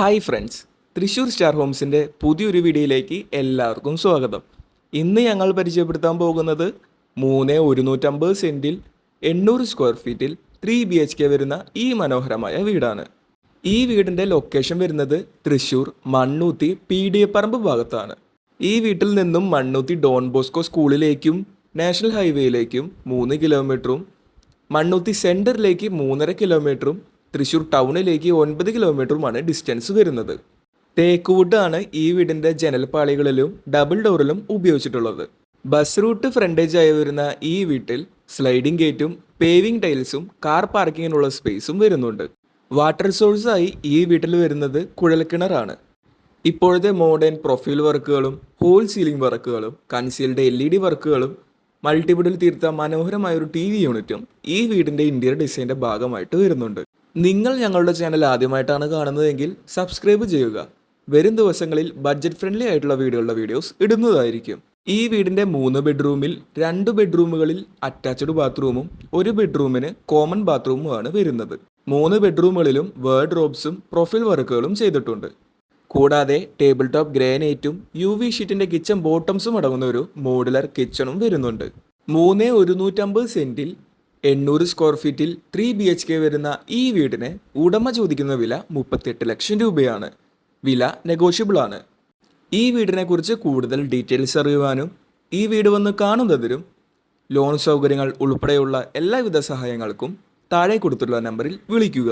Hi friends Thrissur star ഹോംസിന്റെ പുതിയൊരു വീഡിയോയിലേക്ക് എല്ലാവർക്കും സ്വാഗതം. ഇന്ന് ഞങ്ങൾ പരിചയപ്പെടുത്താൻ പോകുന്നത് മൂന്ന് ഒരുന്നൂറ്റമ്പത് സെന്റിൽ എണ്ണൂറ് സ്ക്വയർ ഫീറ്റിൽ ത്രീ ബി എച്ച് കെ വരുന്ന ഈ മനോഹരമായ വീടാണ്. ഈ വീടിന്റെ ലൊക്കേഷൻ വരുന്നത് തൃശ്ശൂർ മണ്ണൂത്തി പി ഡി പറമ്പ് ഭാഗത്താണ്. ഈ വീട്ടിൽ നിന്നും മണ്ണൂത്തി ഡോൺ ബോസ്കോ സ്കൂളിലേക്കും നാഷണൽ ഹൈവേയിലേക്കും മൂന്ന് കിലോമീറ്ററും മണ്ണൂത്തി സെന്ററിലേക്ക് മൂന്നര കിലോമീറ്ററും തൃശ്ശൂർ ടൗണിലേക്ക് ഒൻപത് കിലോമീറ്ററുമാണ് ഡിസ്റ്റൻസ് വരുന്നത്. തേക്ക് വുഡാണ് ഈ വീടിന്റെ ജനൽപ്പാളികളിലും ഡബിൾ ഡോറിലും ഉപയോഗിച്ചിട്ടുള്ളത്. ബസ് റൂട്ട് ഫ്രണ്ടേജ് ആയി വരുന്ന ഈ വീട്ടിൽ സ്ലൈഡിംഗ് ഗേറ്റും പേവിംഗ് ടൈൽസും കാർ പാർക്കിങ്ങിനുള്ള സ്പേസും വരുന്നുണ്ട്. വാട്ടർ സോഴ്സായി ഈ വീട്ടിൽ വരുന്നത് കുഴൽക്കിണറാണ് ഇപ്പോഴത്തെ മോഡേൺ പ്രൊഫൈൽ വർക്കുകളും ഹോൾ സീലിംഗ് വർക്കുകളും കൺസീൽഡ് എൽ ഇ ഡി വർക്കുകളും മൾട്ടിവുഡിൽ തീർത്ത മനോഹരമായ ഒരു ടി വി യൂണിറ്റും ഈ വീടിന്റെ ഇന്റീരിയർ ഡിസൈന്റെ ഭാഗമായിട്ട് വരുന്നുണ്ട്. നിങ്ങൾ ഞങ്ങളുടെ ചാനൽ ആദ്യമായിട്ടാണ് കാണുന്നതെങ്കിൽ സബ്സ്ക്രൈബ് ചെയ്യുക. വരും ദിവസങ്ങളിൽ ബഡ്ജറ്റ് ഫ്രണ്ട്ലി ആയിട്ടുള്ള വീഡിയോകളുടെ വീഡിയോസ് ഇടുന്നതായിരിക്കും. ഈ വീടിന്റെ മൂന്ന് ബെഡ്റൂമിൽ രണ്ട് ബെഡ്റൂമുകളിൽ അറ്റാച്ച്ഡ് ബാത്റൂമും ഒരു ബെഡ്റൂമിന് കോമൺ ബാത്റൂമുമാണ് വരുന്നത്. മൂന്ന് ബെഡ്റൂമുകളിലും വേർഡ് റോബ്സും പ്രൊഫൈൽ വർക്കുകളും ചെയ്തിട്ടുണ്ട്. കൂടാതെ ടേബിൾ ടോപ്പ് ഗ്രാനൈറ്റും യു വി ഷീറ്റിന്റെ കിച്ചൺ ബോട്ടംസും അടങ്ങുന്ന ഒരു മോഡുലർ കിച്ചണും വരുന്നുണ്ട്. മൂന്ന് ഒരുന്നൂറ്റമ്പത് സെന്റിൽ എണ്ണൂറ് സ്ക്വയർ ഫീറ്റിൽ ത്രീ ബി എച്ച് കെ വരുന്ന ഈ വീടിന് ഉടമ ചോദിക്കുന്ന വില മുപ്പത്തെട്ട് ലക്ഷം രൂപയാണ്. വില നെഗോഷ്യബിൾ ആണ്. ഈ വീടിനെ കുറിച്ച് കൂടുതൽ ഡീറ്റെയിൽസ് അറിയുവാനും ഈ വീട് വന്ന് കാണുന്നതിനും ലോൺ സൗകര്യങ്ങൾ ഉൾപ്പെടെയുള്ള എല്ലാവിധ സഹായങ്ങൾക്കും താഴെ കൊടുത്തുള്ള നമ്പറിൽ വിളിക്കുക.